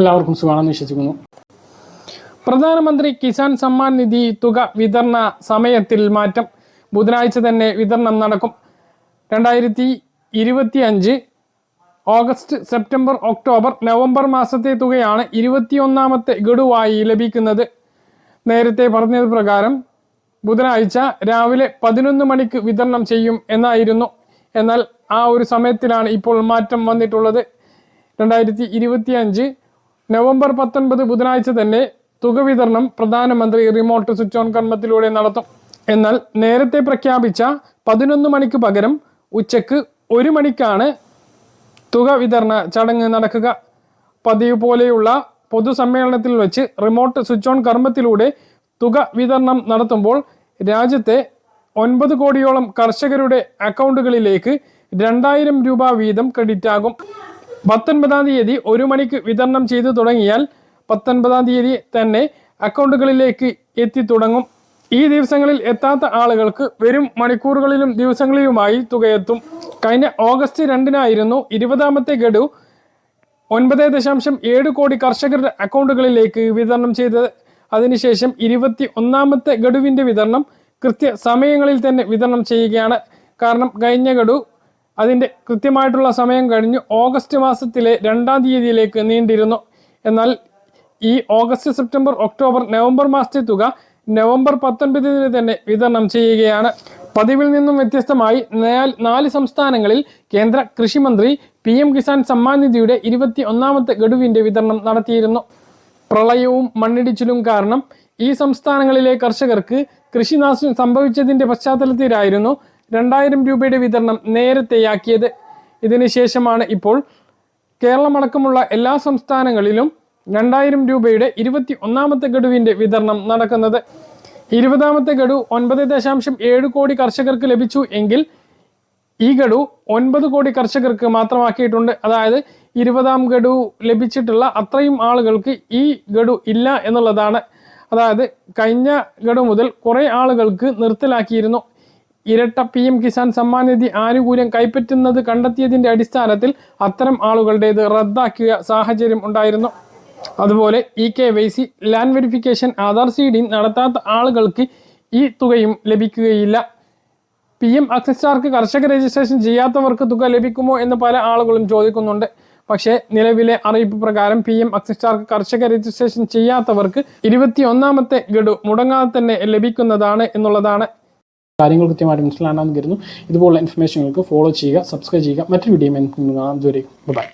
എല്ലാവർക്കും സുഖമാണെന്ന് വിശ്വസിക്കുന്നു. പ്രധാനമന്ത്രി കിസാൻ സമ്മാൻ നിധി തുക വിതരണ സമയത്തിൽ മാറ്റം. ബുധനാഴ്ച തന്നെ വിതരണം നടക്കും. രണ്ടായിരത്തി ഇരുപത്തി അഞ്ച് ഓഗസ്റ്റ് സെപ്റ്റംബർ ഒക്ടോബർ നവംബർ മാസത്തെ തുകയാണ് ഇരുപത്തിയൊന്നാമത്തെ ഗഡുവായി ലഭിക്കുന്നത്. നേരത്തെ പറഞ്ഞത് പ്രകാരം ബുധനാഴ്ച രാവിലെ പതിനൊന്ന് മണിക്ക് വിതരണം ചെയ്യും എന്നായിരുന്നു. എന്നാൽ ആ ഒരു സമയത്തിലാണ് ഇപ്പോൾ മാറ്റം വന്നിട്ടുള്ളത്. രണ്ടായിരത്തി ഇരുപത്തി അഞ്ച് നവംബർ പത്തൊൻപത് ബുധനാഴ്ച തന്നെ തുക വിതരണം പ്രധാനമന്ത്രി റിമോട്ട് സ്വിച്ച് ഓൺ കർമ്മത്തിലൂടെ നടത്തും. എന്നാൽ നേരത്തെ പ്രഖ്യാപിച്ച പതിനൊന്ന് മണിക്ക് പകരം ഉച്ചയ്ക്ക് ഒരു മണിക്കാണ് തുക വിതരണ ചടങ്ങ് നടക്കുക. പതിവ് പോലെയുള്ള പൊതുസമ്മേളനത്തിൽ വെച്ച് റിമോട്ട് സ്വിച്ച് ഓൺ കർമ്മത്തിലൂടെ തുക വിതരണം നടത്തുമ്പോൾ രാജ്യത്തെ ഒൻപത് കോടിയോളം കർഷകരുടെ അക്കൗണ്ടുകളിലേക്ക് രണ്ടായിരം രൂപ വീതം ക്രെഡിറ്റ് ആകും പത്തൊൻപതാം തീയതി ഒരു മണിക്ക് വിതരണം ചെയ്തു തുടങ്ങിയാൽ പത്തൊൻപതാം തീയതി തന്നെ അക്കൗണ്ടുകളിലേക്ക് എത്തി തുടങ്ങും. ഈ ദിവസങ്ങളിൽ എത്താത്ത ആളുകൾക്ക് വരും മണിക്കൂറുകളിലും ദിവസങ്ങളിലുമായി തുകയെത്തും. കഴിഞ്ഞ ഓഗസ്റ്റ് രണ്ടിനായിരുന്നു ഇരുപതാമത്തെ ഗഡു ഒൻപത് ദശാംശം ഏഴ് കോടി കർഷകരുടെ അക്കൗണ്ടുകളിലേക്ക് വിതരണം ചെയ്തത്. അതിനുശേഷം ഇരുപത്തി ഒന്നാമത്തെ ഗഡുവിന്റെ വിതരണം കൃത്യ സമയങ്ങളിൽ തന്നെ വിതരണം ചെയ്യുകയാണ്. കാരണം കഴിഞ്ഞ ഗഡു അതിന്റെ കൃത്യമായിട്ടുള്ള സമയം കഴിഞ്ഞ് ഓഗസ്റ്റ് മാസത്തിലെ രണ്ടാം തീയതിയിലേക്ക് നീണ്ടിരുന്നു. എന്നാൽ ഈ ഓഗസ്റ്റ് സെപ്റ്റംബർ ഒക്ടോബർ നവംബർ മാസത്തെ തുക നവംബർ പത്തൊൻപതിന് തന്നെ വിതരണം ചെയ്യുകയാണ്. പതിവിൽ നിന്നും വ്യത്യസ്തമായി നാല് സംസ്ഥാനങ്ങളിൽ കേന്ദ്ര കൃഷിമന്ത്രി പി എം കിസാൻ സമ്മാൻ നിധിയുടെ ഇരുപത്തി ഒന്നാമത്തെ ഗഡുവിന്റെ വിതരണം നടത്തിയിരുന്നു. പ്രളയവും മണ്ണിടിച്ചിലും കാരണം ഈ സംസ്ഥാനങ്ങളിലെ കർഷകർക്ക് കൃഷിനാശം സംഭവിച്ചതിന്റെ പശ്ചാത്തലത്തിലായിരുന്നു രണ്ടായിരം രൂപയുടെ വിതരണം നേരത്തെയാക്കിയത്. ഇതിനുശേഷമാണ് ഇപ്പോൾ കേരളമടക്കമുള്ള എല്ലാ സംസ്ഥാനങ്ങളിലും രണ്ടായിരം രൂപയുടെ ഇരുപത്തി ഒന്നാമത്തെ ഗഡുവിന്റെ വിതരണം നടക്കുന്നത്. ഇരുപതാമത്തെ ഗഡു ഒൻപത് ദശാംശം ഏഴ് കോടി കർഷകർക്ക് ലഭിച്ചു എങ്കിൽ ഈ ഗഡു ഒൻപത് കോടി കർഷകർക്ക് മാത്രമാക്കിയിട്ടുണ്ട്. അതായത് ഇരുപതാം ഗഡു ലഭിച്ചിട്ടുള്ള അത്രയും ആളുകൾക്ക് ഈ ഗഡു ഇല്ല എന്നുള്ളതാണ്. അതായത് കഴിഞ്ഞ ഗഡു മുതൽ കുറേ ആളുകൾക്ക് നിർത്തലാക്കിയിരുന്നു. ഇരട്ട പി എം കിസാൻ സമ്മാൻ നിധി ആനുകൂല്യം കൈപ്പറ്റുന്നത് കണ്ടെത്തിയതിന്റെ അടിസ്ഥാനത്തിൽ അത്തരം ആളുകളുടേത് റദ്ദാക്കിയ സാഹചര്യം ഉണ്ടായിരുന്നു. അതുപോലെ E K Y C land verification Aadhaar seeding നടത്താത്ത ആളുകൾക്ക് ഈ തുകയും ലഭിക്കുകയില്ല. പി എം അക്സസ്റ്റാർക്ക് കർഷക രജിസ്ട്രേഷൻ ചെയ്യാത്തവർക്ക് തുക ലഭിക്കുമോ എന്ന് പല ആളുകളും ചോദിക്കുന്നുണ്ട്. പക്ഷേ നിലവിലെ അറിയിപ്പ് പ്രകാരം പി എം അക്സസ്റ്റാർക്ക് കർഷക രജിസ്ട്രേഷൻ ചെയ്യാത്തവർക്ക് ഇരുപത്തി ഒന്നാമത്തെ ഗഡു മുടങ്ങാതെ തന്നെ ലഭിക്കുന്നതാണ് എന്നുള്ളതാണ് കാര്യങ്ങൾ കൃത്യമായിട്ട് മനസ്സിലാണെന്ന് കരുതുന്നു. ഇതുപോലുള്ള ഇൻഫർമേഷനുകൾക്ക് ഫോളോ ചെയ്യുക സബ്സ്ക്രൈബ് ചെയ്യുക. മറ്റൊരു വീഡിയോ കാണാം. ഇതുവരെ ബൈ